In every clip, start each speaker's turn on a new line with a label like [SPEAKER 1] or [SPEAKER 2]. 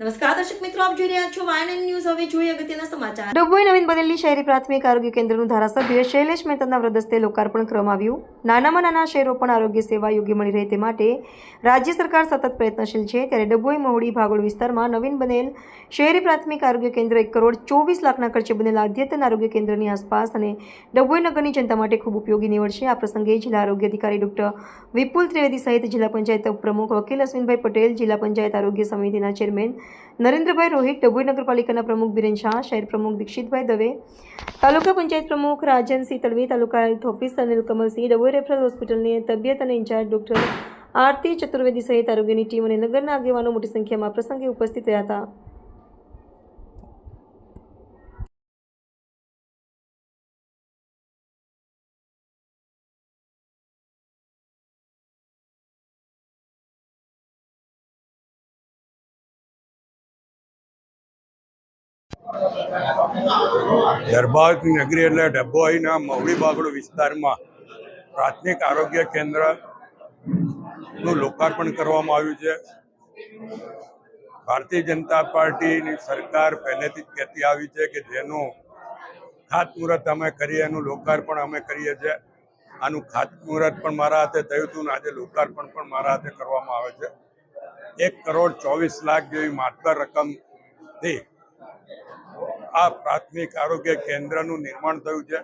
[SPEAKER 1] નમસ્કાર
[SPEAKER 2] બનેલી શહેરી પ્રાથમિક આરોગ્ય કેન્દ્રનું ધારાસભ્ય શૈલેષ મહેતાના વ્રદસ્તે લોકાર્પણ કરવામાં આવ્યું. નાનામાં નાના શહેરો પણ આરોગ્ય સેવા યોગ્ય મળી રહે તે માટે રાજ્ય સરકાર સતત પ્રયત્નશીલ છે. ત્યારે ડભોઈ, મહુડી ભાગોળ વિસ્તારમાં નવીન બનેલ શહેરી પ્રાથમિક આરોગ્ય કેન્દ્ર એક કરોડ ચોવીસ લાખના ખર્ચે બનેલ અદ્યતન આરોગ્ય કેન્દ્રની આસપાસ અને ડભોઈ નગરની જનતા માટે ખૂબ ઉપયોગી નીવડશે. આ પ્રસંગે જિલ્લા આરોગ્ય અધિકારી ડોક્ટર વિપુલ ત્રિવેદી સહિત જિલ્લા પંચાયત ઉપપ્રમુખ વકીલ અશ્વિનભાઈ પટેલ, જિલ્લા પંચાયત આરોગ્ય સમિતિના ચેરમેન નરેન્દ્રભાઈ રોહિત, ડભોઈ નગરપાલિકાના પ્રમુખ બિરેન શાહ, શહેર પ્રમુખ દીક્ષિતભાઈ દવે, તાલુકા પંચાયત પ્રમુખ Rajansinh Tadvi taluka health officer Anil Kamalsinh, Dabhoi referral હોસ્પિટલની તબિયત અને ઇન્ચાર્જ ડોક્ટર આરતી ચતુર્વેદી સહિત આરોગ્યની ટીમ અને નગરના આગેવાનો મોટી સંખ્યામાં પ્રસંગે ઉપસ્થિત રહ્યા હતા.
[SPEAKER 3] દરબારની નગરી એટલે ડભોઈના મવડી બાગડો વિસ્તારમાં પ્રાથમિક આરોગ્ય કેન્દ્રનું લોકાર્પણ કરવામાં આવ્યું છે. ભારતીય જનતા પાર્ટીની સરકાર પહેલેથી જ કહેતી આવી છે કે જેનું ખાતમુહૂર્ત અમે કરીએ, એનું લોકાર્પણ અમે કરીએ છીએ. આનું ખાતમુહૂર્ત પણ મારા હાથે થયું હતું આજે લોકાર્પણ પણ મારા હાથે કરવામાં આવે છે. એક કરોડ ચોવીસ લાખ જેવી માત્ર રકમથી આ પ્રાથમિક આરોગ્ય કેન્દ્રનું નિર્માણ થયું છે.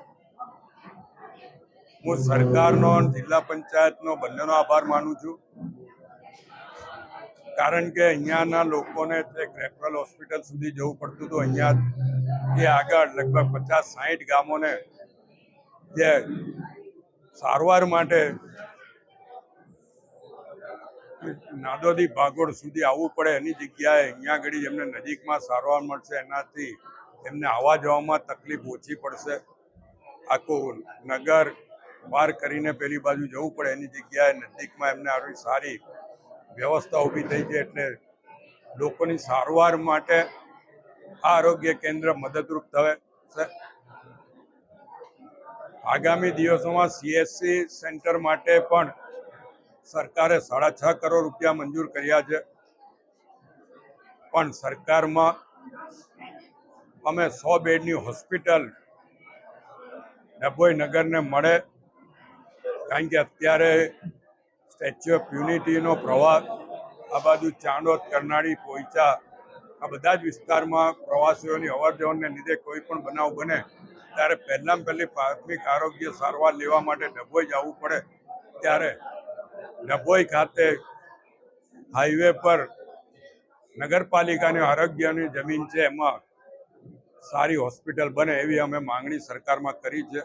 [SPEAKER 3] હું સરકારનો જિલ્લા પંચાયતનો બંનેનો આભાર માનું છું. કારણ કે અહીંયાના લોકોને એક રેફરલ હોસ્પિટલ સુધી જવું પડતું હતું. અહીંયા એ આગળ લગભગ પચાસ સાહીઠ ગામોને જે સારવાર માટે નાદોદી ભાગોળ સુધી આવવું પડે એની જગ્યાએ અહીંયા આગળ એમને નજીકમાં સારવાર મળશે એનાથી એમને આવવા જવામાં તકલીફ ઓછી પડશે. આખું નગર પાર કરીને પેલી બાજુ જવું પડે, એની જગ્યાએ નજીકમાં એમને આવી સારી વ્યવસ્થા ઊભી થઈ છે એટલે લોકોની સારવાર માટે આ આરોગ્ય કેન્દ્ર મદદરૂપ થશે આગામી દિવસોમાં સીએસસી સેન્ટર માટે પણ સરકારે સાડા છ કરોડ રૂપિયા મંજૂર કર્યા છે. પણ સરકારમાં અમે સો બેડની હોસ્પિટલ ડભોઈ નગરને મળે. કારણ કે અત્યારે સ્ટેચ્યુ ઓફ યુનિટીનો પ્રવાસ આ બાજુ ચાંદોદ, કરનાળી, પોઈચા આ બધા જ વિસ્તારમાં પ્રવાસીઓની અવર જવરને લીધે કોઈ પણ બનાવ બને, ત્યારે પહેલાં પહેલી પ્રાથમિક આરોગ્ય સારવાર લેવા માટે ડભોઈ જવું પડે. ત્યારે ડભોઈ ખાતે હાઈવે પર નગરપાલિકાની આરોગ્યની જમીન છે એમાં સારી હોસ્પિટલ બને એવી અમે માંગણી સરકારમાં કરી છે.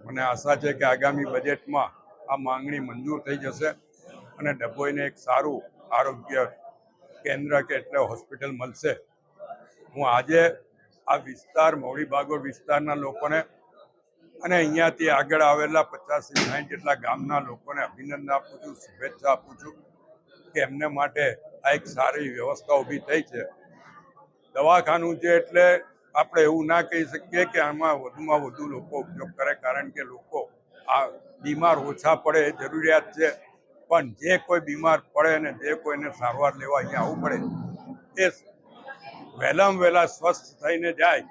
[SPEAKER 3] મને આશા છે કે આગામી બજેટમાં આ માંગણી મંજૂર થઈ જશે અને ડભોઈને એક સારું આરોગ્ય કેન્દ્ર કે એટલે હોસ્પિટલ મળશે. હું આજે આ વિસ્તાર, મૌડી બાગોર વિસ્તારના લોકોને અને અહીંયાથી આગળ આવેલા પચાસથી સાઠ જેટલા ગામના લોકોને અભિનંદન આપું છું, શુભેચ્છા આપું છું કે એમને માટે આ એક સારી વ્યવસ્થા ઊભી થઈ છે. દવાખાનું છે એટલે આપણે એવું ના કહી શકીએ કે આમાં વધુમાં વધુ લોકો ઉપયોગ કરે, કારણ કે લોકો આ બીમાર ઓછા પડે એ જરૂરિયાત છે. પણ જે કોઈ બીમાર પડે અને જે કોઈને સારવાર લેવા અહીંયા આવવું પડે, એ વહેલામાં વહેલા સ્વસ્થ થઈને જાય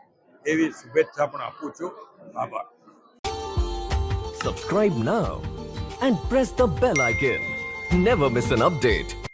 [SPEAKER 3] એવી શુભેચ્છા પણ આપું છું. આભાર.
[SPEAKER 4] Subscribe now and press the bell icon never miss an update.